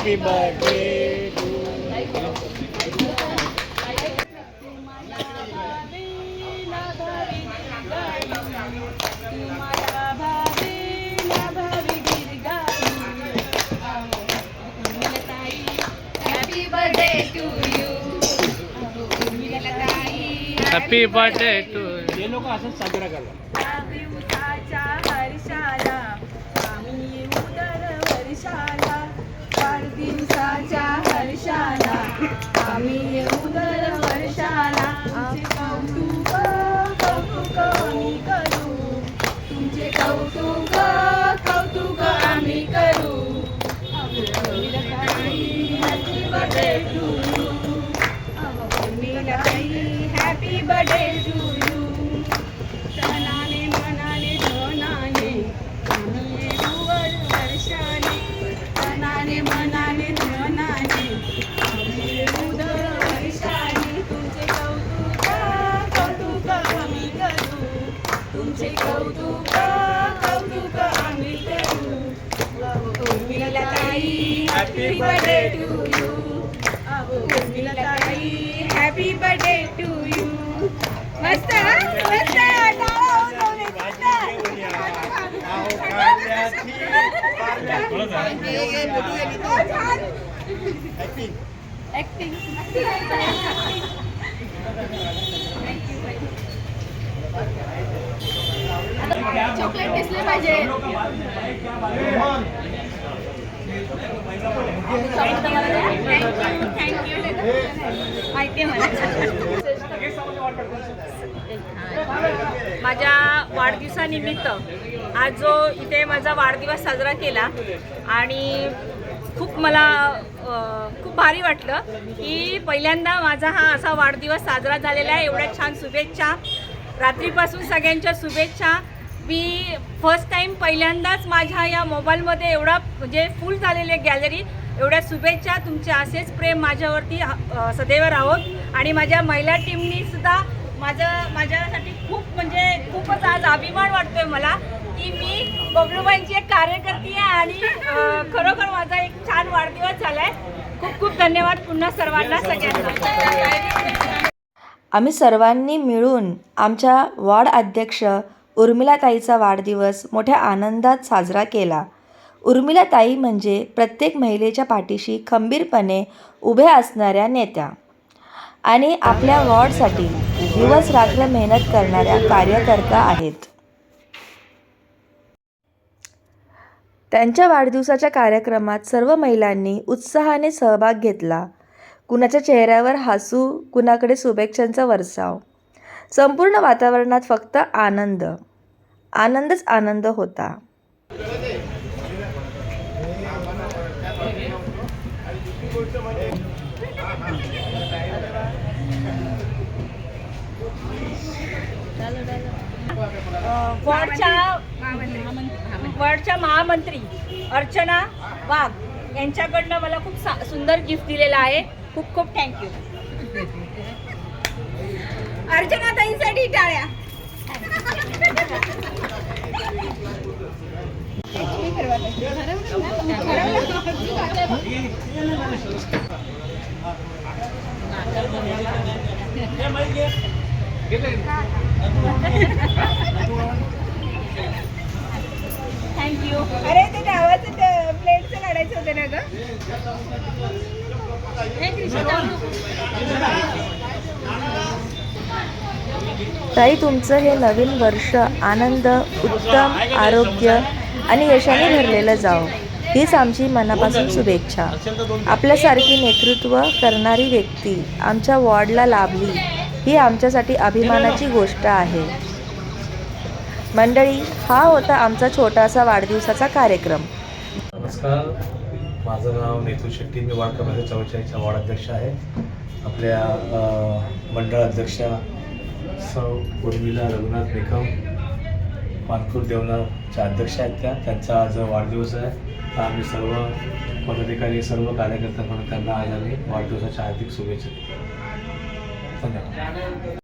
Happy birthday to happy birthday to you happy birthday to हे लोक असंच साजरा करतात. आम्ही बर्थडे टू यू उर्मिला ताई हॅपी बर्थडे टू यू मस्त हा? मस्त टाळा वाजवून जाऊ दे. हो, छान. Acting. चॉकलेट दिसले पाहिजे माहिती मला माझ्या वाढदिवसानिमित्त आज जो इथे माझा वाढदिवस साजरा केला आणि खूप मला खूप भारी वाटलं की पहिल्यांदा माझा हा असा वाढदिवस साजरा झालेला आहे. एवढ्या छान शुभेच्छा. रात्रीपासून सगळ्यांच्या शुभेच्छा. मी फर्स्ट टाईम पहिल्यांदाच माझ्या या मोबाईलमध्ये एवढा म्हणजे फुल झालेले गॅलरी एवढ्या शुभेच्छा तुमचे असेच प्रेम माझ्यावरती सदैव राहोत. आणि माझ्या महिला टीमनी सुद्धा माझं माझ्यासाठी खूप म्हणजे खूपच आज अभिमान वाटतोय मला की मी बबलूबाईंची एक कार्यकर्ती आहे आणि खरोखर माझा एक छान वाढदिवस झालाय. खूप खूप धन्यवाद पुन्हा सर्वांना सगळ्यांना. आम्ही सर्वांनी मिळून आमच्या वॉर्ड अध्यक्ष उर्मिलाताईचा वाढदिवस मोठ्या आनंदात साजरा केला. उर्मिलाताई म्हणजे प्रत्येक महिलेच्या पाठीशी खंबीरपणे उभ्या असणाऱ्या नेत्या आणि आपल्या वॉर्डसाठी दिवस रात्र मेहनत करणाऱ्या कार्यकर्ता आहेत. त्यांच्या वाढदिवसाच्या कार्यक्रमात सर्व महिलांनी उत्साहाने सहभाग घेतला. कुणाच्या चेहऱ्यावर हसू कुणाकडे शुभेच्छांचा वरसाव. संपूर्ण वातावरणात फक्त आनंद. आनंदच आनंद होता. वॉर्डच्या वॉर्डच्या महामंत्री अर्चना वाघ यांच्याकडनं मला खूप सा- सुंदर गिफ्ट दिलेलं आहे. खूप खूप थँक्यू अर्चना ताईंसाठी टाळ्या. थँक्यू अरे ते डावाचं प्लेटचं काढायचं होतं ना ग? ताई तुमचं हे नवीन वर्ष आनंद उत्तम आरोग्य आणि यशाने भरलेलं जावं. हीच आमची मनापासून शुभेच्छा. आपल्यासारखी नेतृत्व करणारी व्यक्ती आमच्या वॉर्डला लाभली ही आमच्यासाठी अभिमानाची गोष्ट आहे. मंडळी हा होता आमचा छोटासा वाढदिवसाचा कार्यक्रम. नमस्कार. माझं नाव नेतू शेट्टी. मी वार्ड क्रमांक चौवेचाळीसचा वार्ड अध्यक्ष आहे. आपल्या मंडळ अध्यक्षा सौ उर्मिला रघुनाथ निकम मानपूर देवनाच्या अध्यक्ष आहेत त्या. त्यांचा आज वाढदिवस आहे. तर आम्ही सर्व पदाधिकारी सर्व कार्यकर्त्यांकडून त्यांना आज आम्ही वाढदिवसाच्या हार्दिक शुभेच्छा धन्यवाद.